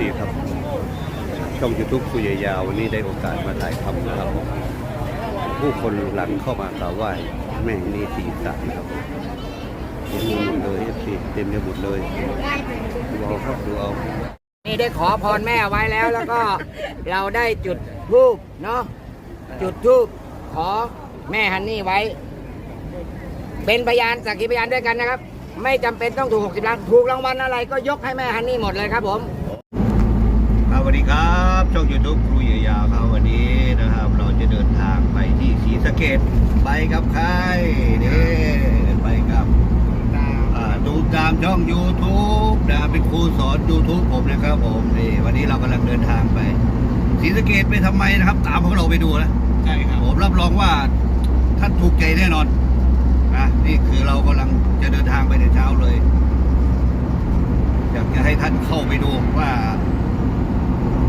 ดีครับ ช่องยูทูบคุยยาววันนี้ได้โอกาสมาถ่ายทำนะครับ ผู้คนหลังเข้ามากราบไหว้แม่นี่สีสันนะครับเต็มไปหมดเลยสีเต็มไปหมดเลยดูเอาครับดูเอานี่ได้ขอพรแม่ไว้แล้วแล้วก็เราได้จุดทูบเนาะจุดทูบขอแม่ฮันนี่ไว้ เป็นพยานสักขีพยานด้วยกันนะครับ ไม่จำเป็นต้องถูก 60 ล้าน ถูกรางวัลอะไรก็ยกให้แม่ฮันนี่หมดเลยครับผมครับสวัสดีครับช่องยูทูบครูยาวๆครับวันนี้นะครับ เราจะเดินทางไปที่ศรีสะเกดไปกับใครนี่ไปกับอ่าดูตามช่อง YouTube นะเป็นครูสอน YouTube ผมนะครับผมนี่วันนี้เรากำลังเดินทางไปศรีสะเกดไปทำไมนะครับ ตามพวกเราไปดูนะใช่ครับผมรับรองว่าท่านถูกใจแน่นอนนะนี่คือเรากำลัง จะเดินทางไปในเช้าเลย อยากจะให้ท่านเข้าไปดูว่า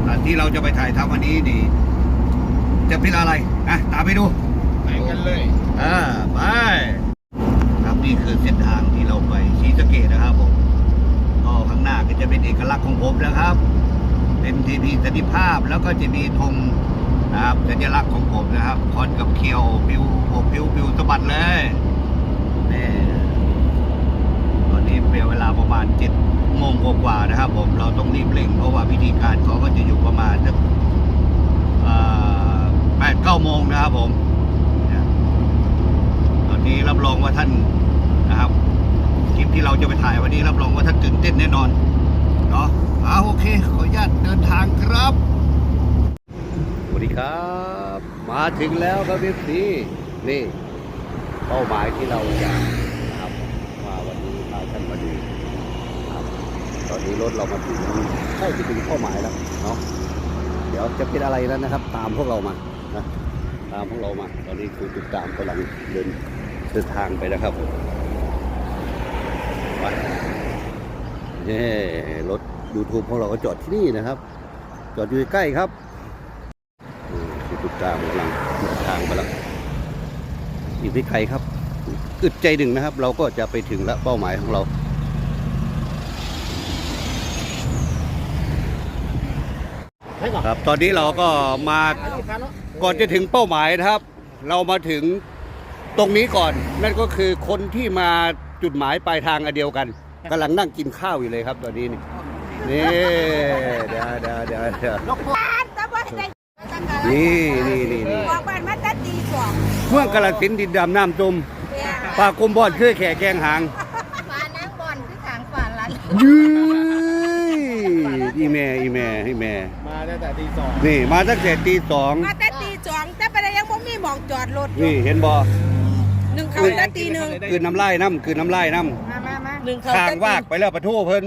อ่าที่เราจะไปถ่ายทำวันนี้นี่ จะเป็นอะไรนะตามไปดูไปกันเลยอ่าไปครับนี่คือเส้นทางที่เราไปศรีสะเกดนะครับผมก็ข้างหน้าก็จะเป็นเอกลักษณ์ของผมนะครับ เป็นทีพีสันติภาพแล้วก็จะมีธงนะครับสัญลักษณ์ของผมนะครับคอนกับเคียว ปิวโบปิวปิวสะบัดเลยนี่ตอ นี้เป็นเวลาประมาณเจ็ดโมงกว่าๆนะครับ ผมเราต้องรีบเร่ง เพราะว่าพิธีการเขาก็จะอยู่ประมาณสักแปดเก้าโมงนะครับผมตอนนี้รับรองว่าท่านนะครับคลิปที่เราจะไปถ่ายวันนี้รับรองว่าท่านตื่นเต้นแน่นอนเนาะเอาโอเค ขออนุญาตเดินทางครับสวัสดีครับ มาถึงแล้วครับพี่พีนี่เป้าหมายที่เราจะนะครับมาวันนี้ พาท่านมาดูครับตอนนี้รถเรามาถึงใกล้จะถึงเป้าหมายแล้วเนาะเดี๋ยวจะเป็นอะไรแล้วนะครับ ตามพวกเรามานะตามพวกเรามา ตอนนี้คือติดตามกำลังเดินเดินทางไปนะครับผมไปเย้รถยูทูบของเราก็จอดที่นี่นะครับ จอดอยู่ใกล้ครับคือติดตามกำลังเดินทางไปแล้วอีกไม่ไกลครับ อึดใจหนึ่งนะครับ เราก็จะไปถึงแล้วเป้าหมายของเรา ครับตอนนี้เราก็มาก่อนจะถึงเป้าหมายนะครับ เรามาถึงตรงนี้ก่อน นั่นก็คือคนที่มาจุดหมายปลายทางอันเดียวกันกำลังนั่งกินข้าวอยู่เลยครับ ตอนนี้นี่นี่เดี๋ยวเดี๋ยวเดี๋ยวเดี๋ยวแต่ว่าได้นี่นี่นี่นี่บอกบ้านมาแต่ตีสองเมืองกาลสินธุ์ดินดำน้ำจมเนี่ย ปลากลมบอดเคยแข่แกงหางฟ้านั่งบอลที่ทางฝ่าลันยื้ยอีแม่อีแม่อีแม่ มาตั้งแต่ตีสองนี่ มาตั้งแต่ตีสองมาแต่ตีสองแต่ไปได้ยังบ่มีหมองจอดรถอยู่นี่เห็นบอหนึ่งเขาแต่ตีหนึ่งคือน้ำลายน้ำคือน้ำลายน้ำมามามาหนึ่งเขาข้างวากไปแล้วปะทูเพิ่น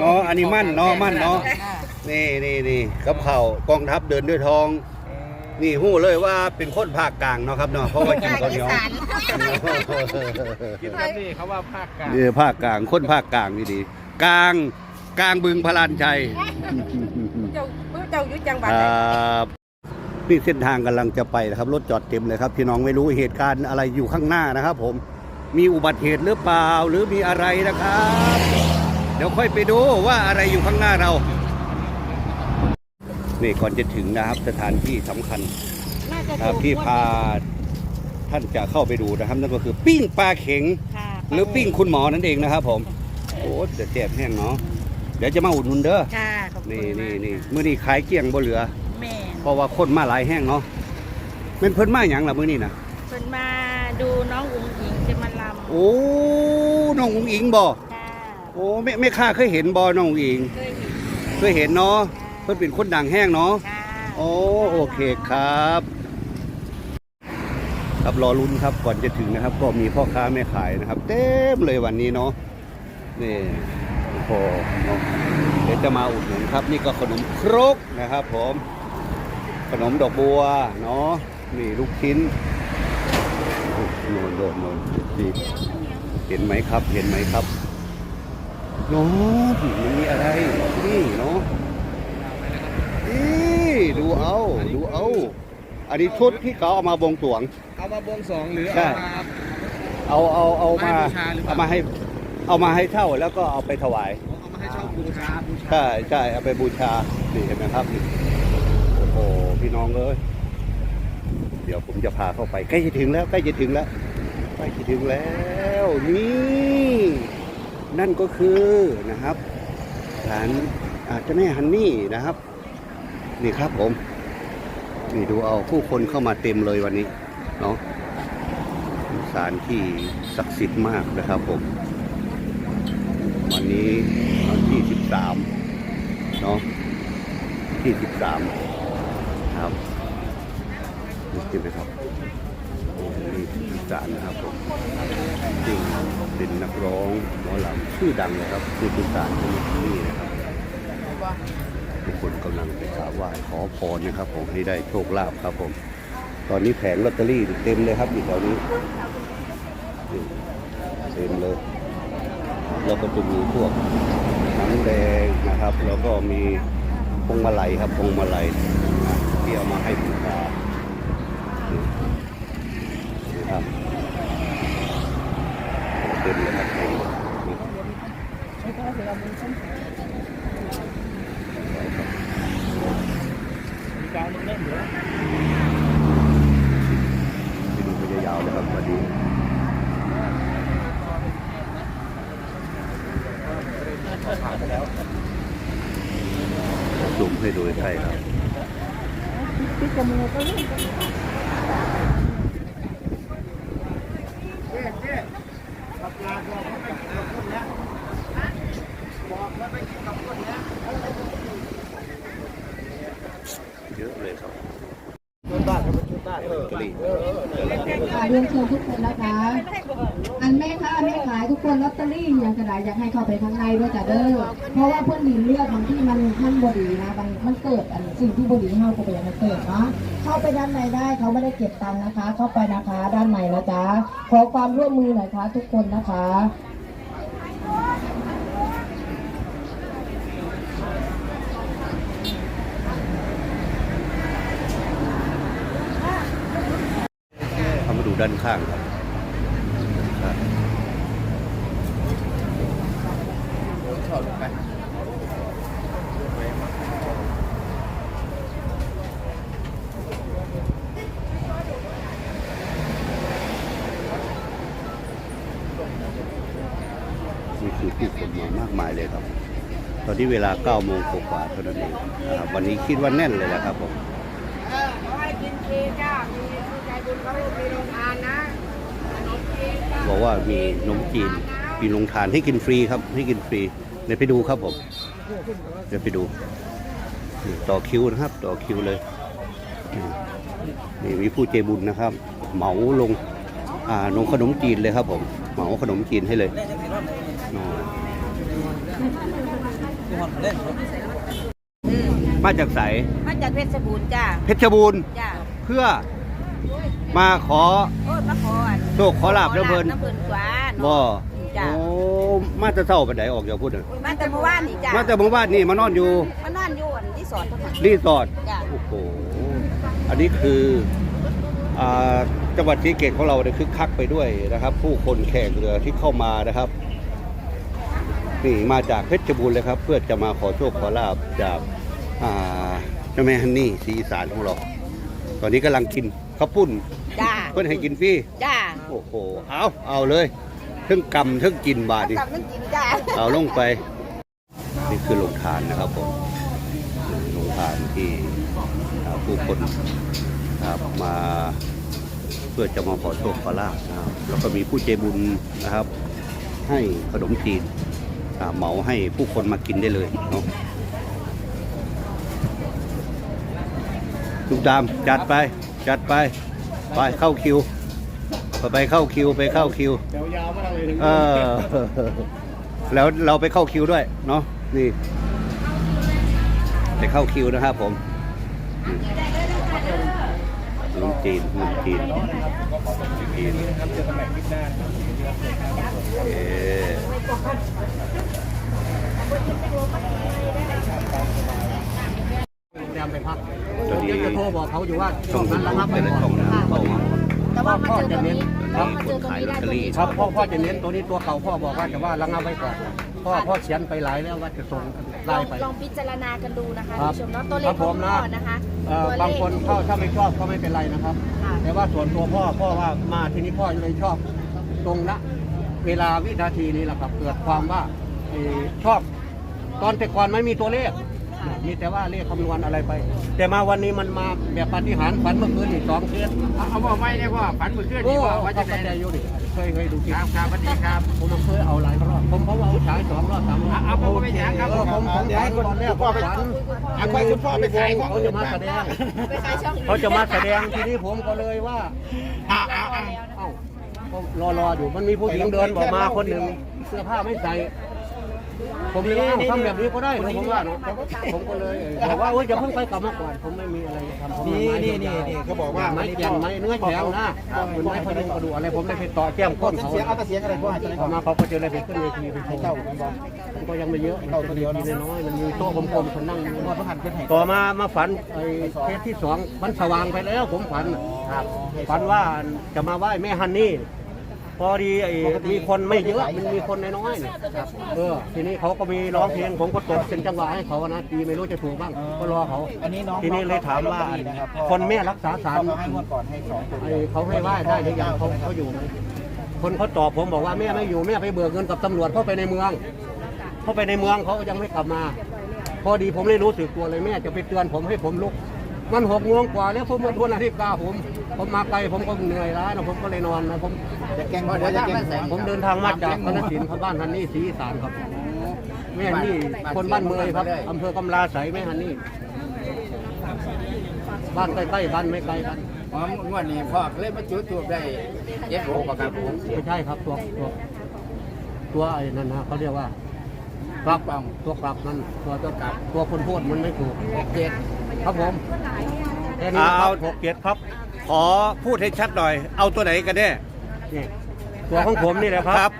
เนาะอันนี้มั่นเนาะมั่นเนาะนี่นี่นี่กับเข่าวกองทัพเดินด้วยทอง นี่หู้เลยว่าเป็นคนภาคกลางเนาะครับเนาะเพราะว่ากินข้าวเหนียวคิ ดว่านี่เขาว่าภาคกลางนี่ภาคกลางคนภาคกลางนี่ดีกลางกลางบึงพลานชัยเจ้าเจ้าอยู่จังหวัดคไหนรับนี่เส้นทางกำลังจะไปนะครับ รถจอดเต็มเลยครับพี่น้องไม่รู้เหตุการณ์อะไรอยู่ข้างหน้านะครับ ผมมีอุบัติเหตุหรือเปล่าหรือมีอะไรนะครับ เดี๋ยวค่อยไปดูว่าอะไรอยู่ข้างหน้าเรา นี่ก่อนจะถึงนะครับสถานที่สำคัญน่าจะนะครับที่พา ท่านจะเข้าไปดูนะครับ นั่นก็คือปิ้งปลาเข็ง ค่ะหรือปิ้งคุณหมอนั่นเองนะครับผม โอ้จะแจบแห้งเนาะเดี๋ยวจะมาอุดหนุนเด้อค่ะขอบคุณนี่นี่มากนี่ค่ะมื้อนี้ขายเกลี้ยงบ่เหลือ แม่เพราะว่าคนมาหลายแห้งเนาะเป็นเพิ่นมาหยังล่ะมื้อนี้นะเพิ่นมาดูน้องอุ๋งอิงจะมาลำโอ้น้องอุ๋งอิงบ่ค่ะโอ้แม่แม่ข้าเคยเห็นบ่น้องอุ๋งอิง เคยเห็นเคยเห็นเนาะเพิ่นเป็นคนดังแห้งเนาะ ค่ะ โอ้โอเคครับ ครับรอลุ้นครับก่อนจะถึงนะครับ ก็มีพ่อค้าแม่ขายนะครับ เต็มเลยวันนี้เนาะนี่โอ้โหเนาะเดี๋ยวจะมาอุดหนุนครับ นี่ก็ขนมครกนะครับ ผมขนมดอกบัวเนาะนี่ลูกชิ้นโนนโนนโนนนี่เห็นไหมครับ เห็นไหมครับโน้นมันมีอะไรนี่เนาะนี่ดูเอา ดูเอา อันนี้ชุดที่เขาเอามาบวงสรวง เอามาบวงสรวงหรือใช่ เอามา เอาเอาเอามาให้บูชาหรือเปล่า เอามาให้เอามาให้เช่าแล้วก็เอาไปถวาย เอามาให้เช่าบูชาบูชาใช่ใช่เอาไปบูชานี่เห็นไหมครับนี่โอ้โหพี่น้องเอ้ยเดี๋ยวผมจะพาเข้าไปใกล้จะถึงแล้วใกล้จะถึงแล้วใกล้จะถึงแล้วนี่นั่นก็คือนะครับศาลอาเจ้าแม่ฮันนี่นะครับ นี่ครับผม นี่ดูเอาผู้คนเข้ามาเต็มเลยวันนี้เนาะศาลที่ศักดิ์สิทธิ์มากนะครับผม วันนี้วันที่ 13 เนาะที่ 13 ครับนี่ใช่ไหมครับโอ้นี่ที่13นะครับผมจริงเป็นนักร้องหมอลำชื่อดังเลยครับที่ที่13ที่นี่นะครับ ทุกคนกำลังไปกราบไหว้ขอพรนะครับ ผมให้ได้โชคลาภครับผม ตอนนี้แผงลอตเตอรี่เต็มเลยครับอยู่แถวนี้เต็มเลยแล้วก็จะมีพวกน้ำแดงนะครับ แล้วก็มีพวงมาลัยครับพวงมาลัยที่เอามาให้บูชานี่นี่ครับเต็มเลยครับเต็มนี่ไปดูไปยาวๆเลยครับวันนี้ ซูมให้ดูใกล้ๆครับ เยอะเลยครับ ชุดบ้านครับชุดบ้านเออ ลอตเตอรี่ เรียนชิญทุกคนนะคะ อันแม่ค้าแม่ขายทุกคนลอตเตอรี่อย่างกระดาษอยากให้เข้าไปข้างในด้วยจ้ะเด้อ เพราะว่าเพื่อนดีเลือกบางที่มันมันบดีนะบางมันเกิดอันสิ่งที่บดีเข้าก็ไปอย่างมันเกิดเนาะ เข้าไปด้านในได้เขาไม่ได้เก็บตังค์นะคะ เข้าไปนะคะด้านในนะจ๊ะ ขอความร่วมมือหน่อยค่ะทุกคนนะคะ เข้างครับถอดไปนี่คือผู้คนมามากมายเลยครับ ตอนนี้เวลา9โมงกว่าเท่านั้นเองนะครับวันนี้คิดว่าแน่นเลยแหละครับผมเออขอให้กินฟรีจ้ามีผู้ใจบุญเขามีโรงทานนะขนมจีนจ้า บอกว่ามีนมจีนมีโรงทานให้กินฟรีครับ ให้กินฟรีเดี๋ยวไปดูครับผมเดี๋ยวไปดูนี่ต่อคิวนะครับ ต่อคิวเลยนี่มีผู้ใจบุญนะครับ เหมาลงอ่าลงขนมจีนเลยครับผมเหมาขนมจีนให้เลยอ๋อมาจากไสมาจากเพชรบูรณ์จ้าเพชรบูรณ์จ้าเพื่อ มาขอโอ้ยมาขออันโชคขอลาบน้ำเพิ่นน้ำเพิ่นกว่าบ่จ้าโอ้มาจะเศร้าปันไดออกจากพูดน่ะมาแต่เมื่อวานนี่จ้ามาแต่หมู่บ้านนี่มานอนอยู่มานอนอยู่อันที่สอนเท่านั้นรีสอร์ทจ้ะโอ้โหอันนี้คืออ่าจังหวัดศรีสะเกตของเราเนี่ยคึกคักไปด้วยนะครับ ผู้คนแข่งเรือที่เข้ามานะครับนี่มาจากเพชรบูรณ์เลยครับ เพื่อจะมาขอโชคขอลาบจากอ่าเจ้าแม่ฮันนี่ศรีอีสานของเรา ตอนนี้กำลังกินข้าวปุ้นจ้า เพื่อนให้กินฟรีจ้าโอ้โหเอาเอาเลยทั้งกำทั้งกินบาทดิกลับนั่งกินจ้าเอาลงไป นี่คือโรงทานนะครับผมโรงทานที่อ่าผู้คนครับมาเพื่อจะมาขอโชคขอลาบนะครับแล้วก็มีผู้ใจบุญนะครับ ให้ขนมจีนอ่าเหมาให้ผู้คนมากินได้เลยเนาะทุกตามจัดไป จัดไป ไปเข้าคิวไปเข้าคิวไปเข้าคิวเดี๋ยวยาวมากเลยถึงเออแล้วเราไปเข้าคิวด้วยเนาะนี่ไปเข้าคิวนะครับผมอืมขนมจีนขนมจีนจีนครับเจอกันใหม่คลิปหน้าเอ๊ะพยายามไปพักตอนนี้จะโทรบอกเขาอยู่ว่าช่องนั้นทาระงงับไปแต่ละก่อช่องนนะเข้ามา แต่ว่ามาเจอตัวนี้ตอนนี้คนขายลอตเตอรี่ครับพ่อพ่อจะเน้นตัวนี้ตัวเก่าพ่อบอกว่าจะว่าระงับไว้ก่อนพ่อพ่อเขียนไปหลายแล้วว่าจะส่งลไล่องไป ลองพิจารณากันดูนะคะครัท่านบผู้ชมเนาะตัวเลครัขบขผองมพ่อนะ นะคะเอ่อตัวเลข บางคนเข้าถ้าไม่ชอบก็ไม่เป็นไรนะครับ ค่ะ แต่ว่าส่วนตัวพ่อพ่อว่ามาที่นี้พ่อเลยชอบตรงนะเวลาวินาทีนี้แหละครับ เกิดความว่าเอ่อชอบ ตอนแต่ก่อนไม่มีตัวเลข มีแต่ว่าเลขคำนวณอะไรไป แต่มาวันนี้มันมาแบบปาฏิหารย์ฝันเมื่อคืนอีกสองเคสเอาบอกไม่ได้ว่าฝันเมื่อคืนโอ้นี้ว่าว่าว่าจะจะใจได้อยู่ดิเคยเคยดูคลิปครับครับสวัสดีครับผมเคยเอาหลายรอบผมเพราะว่าเอาฉายสองรอบสามรอบเอาเอาผมไปแจกครับเออผมผมฝันตอนแรกผมฝันเอาไปคุณพ่อไปขายของเขาจะมาแสดงไปขายช่องเขาจะมาแสดงทีนี้ผมก็เลยว่าเอาเอาเอาเอ้าผมรอรออยู่มันมีผู้หญิงเดินบอกมาคนหนึ่งเสื้อผ้าไม่ใส่ ผมเลยว่าเอ้าทำแบบนี้ก็ได้เหรอผมว่าเนอะผมก็เลยบอกว่าเอ้ยจะเพิ่งไปกลับมาก่อน ผมไม่มีอะไรจะทำผมมีไม้นี่นี่นี่เขาบอกว่าไม้เกียนไม้เนื้อแข็งนะเหมือนไม้พยุงกระดูกอะไรผมได้ไปต่อแก้มก้นเขาเสียงเอาแต่เสียงอะไรพ่อให้จะได้พอมาเขาก็จะเลยไปขึ้นเวทีไปโชว์มันก็ยังไม่เยอะมันเป็นเดียวน้อยๆมันมีโต๊ะกลมๆคนนั่งอยู่ พ่อต้องหันขึ้นให้ต่อมามาฝันไอ้เคสที่สองมันสว่างไปแล้วผมฝันครับฝันว่าจะมาไหว้แม่ฮันนี่ พอดีไอ้มีคนไม่เยอะมันมีคนน้อยๆเนี่ยครับเออทีนี้เขาก็มีร้องเพลงผมก็ตบเป็นจังหวะให้เขานะทีไม่รู้จะถูกบ้างก็รอเขาอันนี้น้องทีนี้เลยถามว่าคนแม่รักษาสารเขาให้งวดก่อนให้สองตัวไอ้เขาให้ไหว้ได้หรือยังเขาเขาอยู่ไหมคนเขาตอบผมบอกว่าแม่ไม่อยู่แม่ไปเบิกเงินกับตำรวจเข้าไปในเมือง เข้าไปในเมืองเขายังไม่กลับมา พอดีผมเลยรู้สึกตัวเลยแม่จะไปเตือนผมให้ผมลุก มันหกโมงกว่าแล้วผมมาทวนนาฬิกาผม ผมมาไกลผมก็เหนื่อยล้านะผมก็เลยนอนนะผมจะแกงหัวจะแกงหัวผมเดินทางมาจากกาฬสินธุ์ครับบ้านฮันนี่ศรีอีสานครับแม่ฮันนี่คนบ้านเมยครับอำเภอกำลาไสยแม่ฮันนี่บ้านใกล้ๆบ้านไม่ไกลกันอ๋องวดนี้พ่อเลยมาจุดทูบได้เจ็ดโป่ะครับผมไม่ใช่ครับตัวตัวตัวไอ้นั่นนะเขาเรียกว่า กลับตัวกลับนั่นตัวตัวกลับตัวคนพูดมันไม่ถูกเจ็ด ครับผมแค่นี้นะคเอารับหกเจ็ดครับขอพูดให้ชัดหน่อย เอาตัวไหนกันแน่นี่ตัวของผมนี่แหละคครัรับ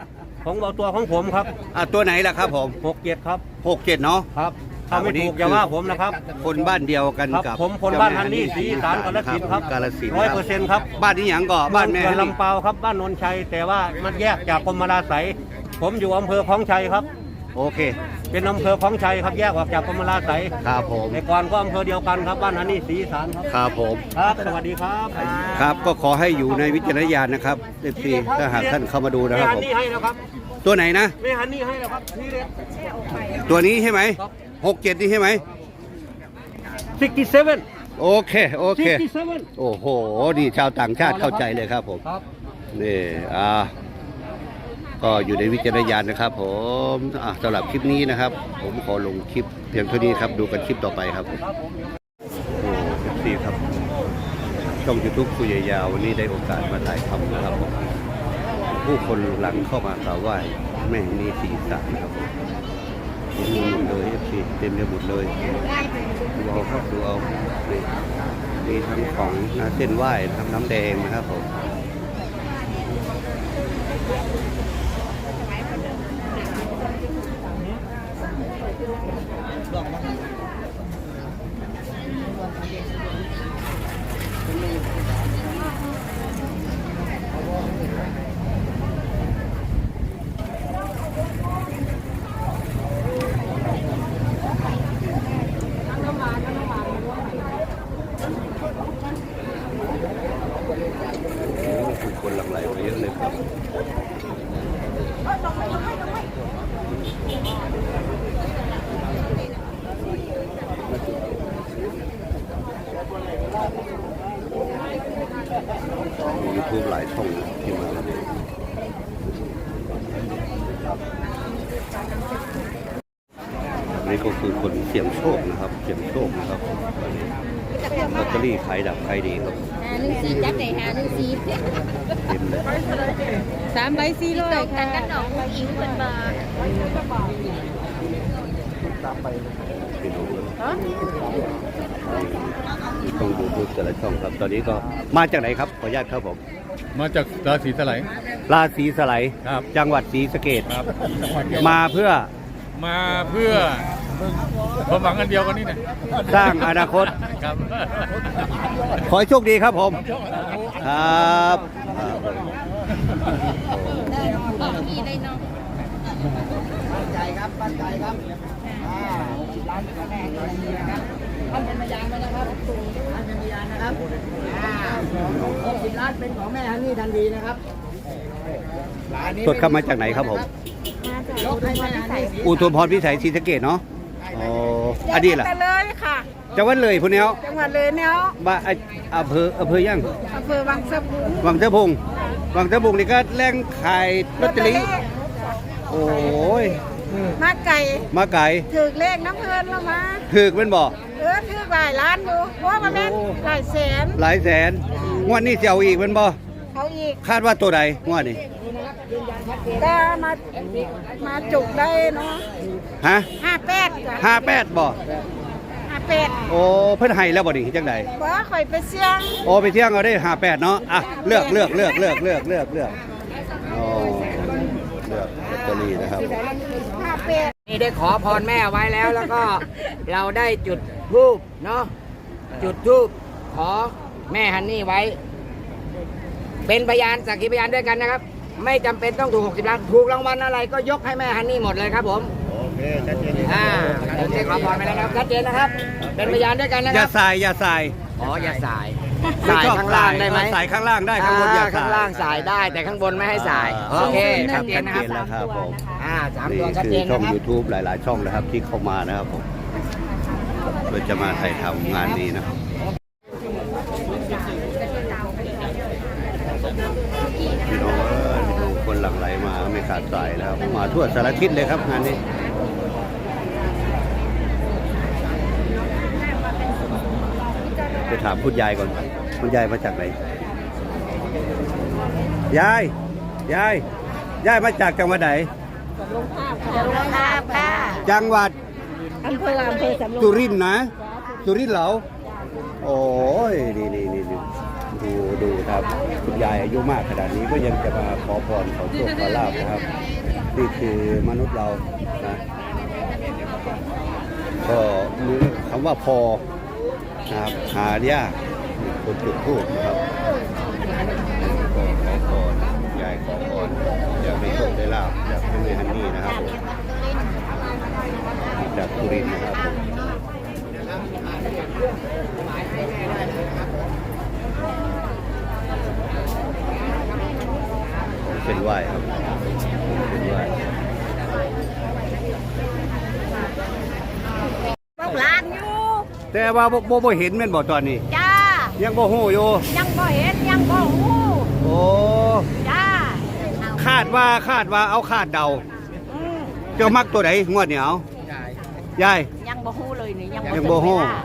ของเอาตัวของผมครับอะตัวไหนล่ะครับผมหกเจ็ดครับหกเจ็ดเนาะ ครับถ้าไม่ถูกอย่าว่าผมนะครับ คนบ้านเดียวกันครับกับผมคนบ้านฮันนี่ศรีอีสานกาฬสินธุ์ครับกาลสินธุ์ร้อยเปอร์เซ็นต์ครับบ้านนี้หยังก่อบ้านแม่เมืองฮันนี่ลำเปาครับบ้านนนชัย แต่ว่ามันแยกจากกรมราไสยผมอยู่อำเภอคลองชัยครับ โอเค เป็นอำเภอคลองชัยครับแยกออกจากกรมราไสยครับผมแต่ก่อนก็อำเภอเดียวกันครับบ้านฮันนี่ศรีอีสานครับ ครับผม ครับ สวัสดีครับครับ ก็ขอให้อยู่ในวิจารณญาณนะครับเอฟซีถ้าหากท่านเข้ามาดูนะครับแม่ฮัผนมนี่ให้แล้วครับตัวไหนนะแม่ฮันนี่ให้แล้วครับนี่เลยตัวนี้ใช่ไหมครับหกเจ็ดนี่ใช่ไหม 67 โอเค โอเค 67โอ้โห นี่ชาวต่างชาติเข้าใจเลยครับผม ครับ นี่ อ่า ก็อยู่ในวิจารณญาณนะครับ ผมสำหรับคลิปนี้นะครับ ผมขอลงคลิปเพียงเท่านี้ครับ ดูกันคลิปต่อไปครับโอ้เอฟซีครับ ช่องยูทูบคุยยาววันนี้ได้โอกาสมาถ่ายทำนะครับผู้คนหลังเข้ามากราบไหว้แม่นี่สีสานครับเต็มไปหมดเลยเอฟซีเต็มไปหมดเลยดูเอาครับดูเอานี่มีทั้งของนะเส้นไหว้ทั้งน้ำแดงนะครับผม โอ้ผู้คนหลั่งไหลมาเยอะเลยครับ ยูทูบหลายช่องที่มานี่ก็คือคนเสี่ยงโชคนะครับ เสี่ยงโชคนะครับลอตเตอรี่ขายดับขายดีครับ หาหนึ่งสี่จับไหนหาหนึ่งสี่ เต็มเลย สามใบสี่ร้อยค่ะกันหนองอิงเป็นมาไปดูเลยต้องดูดูแต่ละช่องครับ ตอนนี้ก็มาจากไหนครับ ขออนุญาตครับผม มาจากราศีสไลด์ราศีสไลยครับจังหวัดศรีสะเกดครับ มาเพื่อ มาเพื่อความหวังอันเดียวกันนี่นะสร้างอนาคตครับ ขอให้โชคดีครับผม ครับ มีได้น้องานเป็นของแม่ฮันนี่ทันทีนะครับอันนี้สดเข้ามาจากไหนครับผมยกให้แม่ฮันนี่อุทุมพรพิสัยศรีสะเกดเนาะอ๋ออันนี้ล่ะแต่เลยค่ะ จังหวัดเลยพุ่นเนี้ยจังหวัดเลยเนี่ยบ้านอะอำเภออำเภอยังอำเภอวังสะพุงวังเจ้าพงวังเจ้าพงนี่ก็แรงขายลอตเตอรี่โอ้ยมาไก่มาไก่ถือเลขน้ำเพลินแล้วมาถึกเป็นบ่ เออถือหลายล้านอยู่เพราะว่ามันแม่นหลายแสนหลายแสนงวดนี้จะเอาอีกเป็นบ่เขาอีกคาดว่าตัวใดงวดนี้ก็มามาจุกได้เนาะฮะห้าแปดจ้ะห้าแปดบ่ห้าแปดโอ้เพิ่นให้แล้วบ่นี่จังใดเพราะว่าข่อยไปเสี่ยงโอ้ไปเที่ยงเอาได้ห้าแปดเนาะอะเลือกเลือกเลือกเลือกเลือกเลือกเลือกโอ้เลือกลอตเตอรี่นะครับห้าแปดนี่ ได้ขอพรแม่ไว้แล้วแล้วก็เราได้จุดทูบเนาะจุดทูบขอแม่ฮันนี่ไว้ เป็นพยานสักขีพยานด้วยกันนะครับ ไม่จำเป็นต้องถูก 60ล้านถูกรางวัลอะไรก็ยกให้แม่ฮันนี่หมดเลยครับผมโอเคชัดเจนอ่าผมได้ขอพรไปแล้วนะครับชัดเจนนะครับ เป็นพยานด้วยกันนะอคย่ารับสายอย่าสายอ๋ออย่าสายไม่ สายชอบข้างล่างได้ไหมสายข้างล่างได้ข้างบนอย่าอ่ข้างล่างสายได้แต่ข้างบนไม่ให้สายโอเคชัดเจนนะครับแล้วครับผมอ่าสามนี่ตัวชัดคืเจอนช่องนะครับ YouTube หลาย ๆ ช่องนะครับที่เข้ามานะครับผมเพื่อจะมาถ่ายทำงานนี้นะครับพี่น้องเอ้ยพี่น้องคนหลั่งไหลมาไม่ขาดสายแล้วครับมาทั่วสารทิศเลยครับงานนี้ ไปถามคุณยายก่อน คุณยายมาจากไหน ยาย ยาย ยายมาจากจังหวัดไหนจะลงภาพค่ะจังหวัดอำเภออำเภอสำโรงสุรินทร์นะ สุรินทร์เหรอ โอ้ย นี่นี่นี่นี่ดูดูครับ คุณยายอายุมากขนาดนี้ก็ยังจะมาขอพรขอโชคขอลาบนะครับ นี่คือมนุษย์เรานะ ก็มีคำว่าพอ นะครับหายากคนจุดทูบนะครับก็ขอพรยายขอพรอยากได้โชคได้ลาบจากพระเมฮันนี่นะครับผมจากสุรินนะครับผมเป็นไหวครับเป็นไหว บอกหลานอยู่ แต่ว่าบ่บ่บ่เห็นแม่นบ่ตอนนี้ จ้า ยังบ่ฮู้อยู่ ยังบ่เห็นยังบ่ฮู้โอ้จ้าคาดว่าคาดว่าเอาคาดเดา อืมเจ้ามักตัวไหนงวดเหนียวยาย ยังบ่ฮู้เลยนี่ยังยังบ่ฮู้ ถึเวลา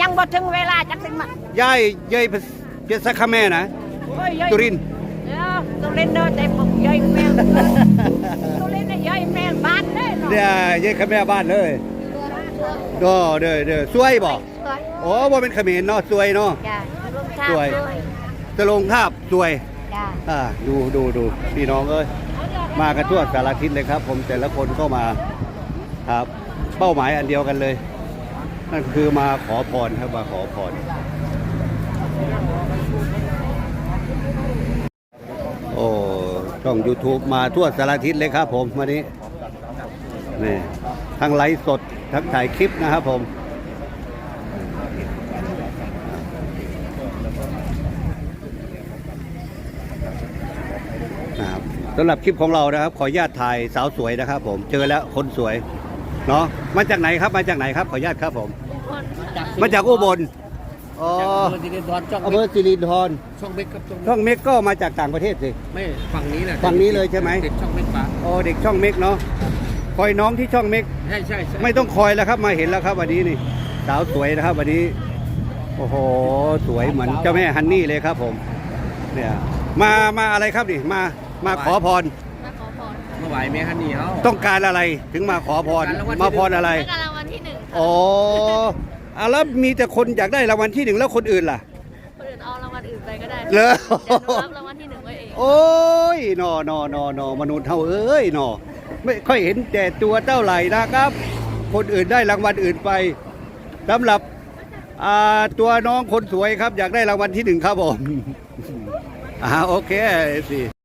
ยังบ่ถึงเวลาจักถึงมายายยายเปียสักคาแม่นะ โอ้ยยายตุรินทร์เออตุรินทร์เด้อแต่บ่ยายแม่ตุรินทร์น่ะยายแม่บ้านเด้อเนาะ เนี่ยยายคาแม่บ้านเลย ดอเด้อเด้อสวยบ่โอ้บ่เป็นเขมรเนาะสวยเนาะจ้าร่วมชาสวยติด้วยจะลงทาบสวยจ้าอ่าดูดูดูพี่น้องเอ้ยมากันทั่วสารทิศเลยครับ ผมแต่ละคนก็มาครับเป้าหมายอันเดียวกันเลย นั่นคือมาขอพรครับมาขอพรโอ้ช่อง YouTube มาทั่วสารทิศเลยครับผมวันนี้นี่ทั้งไลฟ์สด ทั้งถ่ายคลิปนะครับผมนะครับสำหรับคลิปของเรานะครับ ขออนุญาตถ่ายสาวสวยนะครับ ผมเจอแล้วคนสวยเนาะมาจากไหนครับมาจากไหนครับ ขออนุญาตครับผม มาจากอุบลอ๋อสิรินทรช่องอำเภอสิรินธรช่องเม็กครับช่องช่องเมกก็มาจากต่างประเทศสิไม่ฝั่งนี้แหละฝั่งนี้เลยใช่ไหมเด็กช่องเม็กปะอ๋อเด็กช่องเมกเนาะ คอยน้องที่ช่องเมกใช่ใช่ใช่ไม่ต้องคอยแล้วครับมาเห็นแล้วครับวันนี้นี่สาวสวยนะครับวันนี้ โอ้โหสวยเหมือนเจ้าแม่ฮันนี่เลยครับผม เนี่ย มามาอะไรครับนี่มามาขอพรเมื่อวานแม่ฮันนี่เขาต้องการอะไรถึงมาขอพรมาพรอะไรการรางวัลที่หนึ่งอ๋ออะแล้วมีแต่คนอยากได้รางวัลที่หนึ่งแล้วคนอื่นล่ะ คนอื่นเอารางวัลอื่นไปก็ได้เหรอ เดี๋ยวหนูรับรางวัลที่หนึ่งไว้เอง โอ้ยนอนอนอนอมนุษย์เท่าเอ้ยนอ ไม่ค่อยเห็นแต่ตัวเท่าไหร่นะครับ คนอื่นได้รางวัลอื่นไปสำหรับตัวน้องคนสวยครับ อยากได้รางวัลที่หนึ่งครับผมอ่าโอเคสิ